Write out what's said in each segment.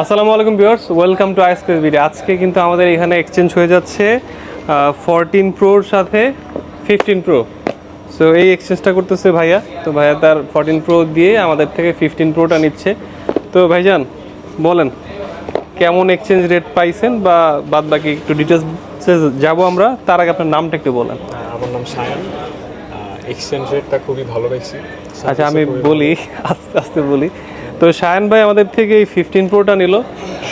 আসসালামু আলাইকুম viewers welcome to iSpace video. আজকে কিন্তু আমাদের এখানে এক্সচেঞ্জ হয়ে যাচ্ছে ফোরটিন প্রোর সাথে ফিফটিন প্রো সো এই এক্সচেঞ্জটা করতেছে ভাইয়া। তো ভাইয়া তার ফোরটিন প্রো দিয়ে আমাদের থেকে ফিফটিন প্রোটা নিচ্ছে। তো ভাইজান বলেন কেমন এক্সচেঞ্জ রেট পাইছেন বা বাদ বাকি একটু ডিটেলসে যাব আমরা তার আগে আপনার নামটা একটু বলেন। আমার নাম সায়ন। এক্সচেঞ্জ রেটটা খুবই ভালো পাইছি আচ্ছা আমি বলি আস্তে আস্তে বলি। তো শায়ন ভাই আমাদের থেকে এই ফিফটিন প্রোটা নিল।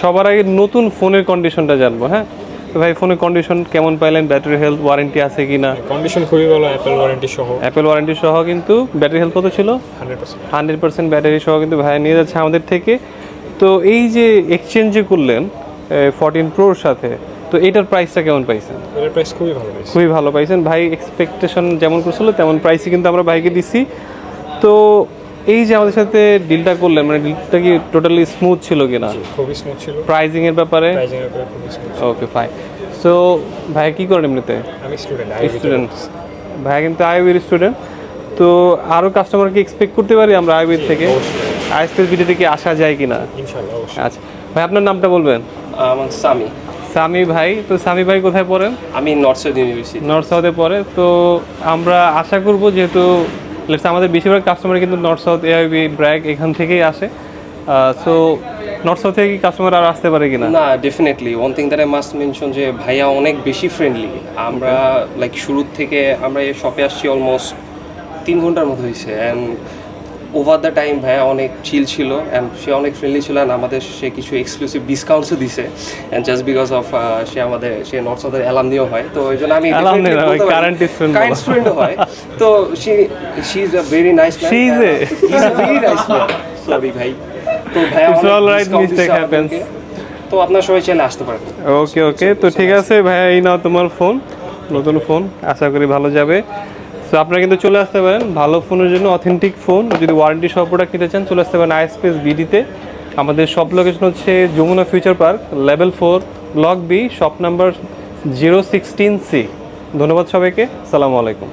সবার আগে নতুন ফোনের কন্ডিশনটা জানব হ্যাঁ? তো ভাই ফোনের কন্ডিশন কেমন পাইলেন? ব্যাটারি হেলথ ওয়ারেন্টি আছে কি না? কন্ডিশন খুবই ভালো অ্যাপেল ওয়ারেন্টি সহ। অ্যাপেল ওয়ারেন্টি সহ কিন্তু ব্যাটারি হেলথ কত ছিল? হান্ড্রেড পার্সেন্ট ব্যাটারি সহ কিন্তু ভাই নিয়ে যাচ্ছে আমাদের থেকে। তো এই যে এক্সচেঞ্জ যে করলেন ফোরটিন প্রোর সাথে তো এটার প্রাইসটা কেমন পাইছেন? এটার প্রাইস খুবই ভালো খুবই ভালো পাইছেন। ভাই এক্সপেকটেশন যেমন করছিল তেমন প্রাইসই কিন্তু আমরা ভাইকে দিছি। তো এই যে আমাদের সাথে ডিলটা করলেন মানে ডিলটা কি টোটালি স্মুথ ছিল কিনা? খুবই স্মুথ ছিল। প্রাইজিং এর ব্যাপারে? প্রাইজিং এর খুবই স্মুথ ওকে ফাইন সো ভাই কি করেন এমনিতে? আমি স্টুডেন্ট স্টুডেন্ট ভাই কিন্তু আইবির স্টুডেন্ট তো আরও কাস্টমারকে এক্সপেক্ট করতে পারি আমরা আইবির থেকে? আইএসপিএস ভিডিওতে কি আসা যায় কিনা? ইনশাআল্লাহ অবশ্যই। আচ্ছা। ভাই আপনার নামটা বলবেন? আমার সামি। সামি ভাই। তো সামি ভাই কোথায় পড়েন? আমি নর্থ সাউথ ইউনিভার্সিটি নর্থ সাউথে পড়ে। তো আমরা আশা করব যেহেতু লেটস আমাদের বেশিরভাগ কাস্টমার কিন্তু নর্থ সাউথ এআইবি ব্র্যাক এখান থেকেই আসে। সো নর্থ সাউথ থেকে কি কাস্টমার আর আসতে পারে কিনা? না definitely one thing that I must mention যে ভাইয়া অনেক বেশি ফ্রেন্ডলি আমরা লাইক শুরুর থেকে আমরা এই শপে আসছি অলমোস্ট তিন ঘণ্টার মতো হয়েছে। অ্যান্ড ওভার দ্য টাইম ভাইয়া অনেক চিল ছিল অ্যান্ড সে অনেক ফ্রেন্ডলি ছিল অ্যান্ড আমাদের সে কিছু এক্সক্লুসিভ ডিসকাউন্টসও দিছে and just because of say আমাদের সে নর্থ সাউথের অ্যালামনিও হয়। তো ওই জন্য আমি কারেন্ট। হয় তো she she is a very nice he is a very nice sorry ভাই। তো ভাইয়া mistake দিছে happens. আমাদেরকে। তো আপনার সবাই চাইলে আসতে পারেন। ওকে ওকে তো ঠিক আছে ভাইয়া এই নাও তোমার ফোন নতুন ফোন আশা করি ভালো যাবে। সো আপনারা কিন্তু চলে আসতে পারেন ভালো ফোনের জন্য অথেন্টিক ফোন যদি ওয়ারেন্টি সহ প্রোডাক্ট নিতে চান, চলে আসতে পারেন আইএসপিএস বিডিতে আমাদের সব লোকেশন হচ্ছে Jamuna future park level four block B shop number zero sixteen C ধন্যবাদ সবাইকে। সালামু আলাইকুম।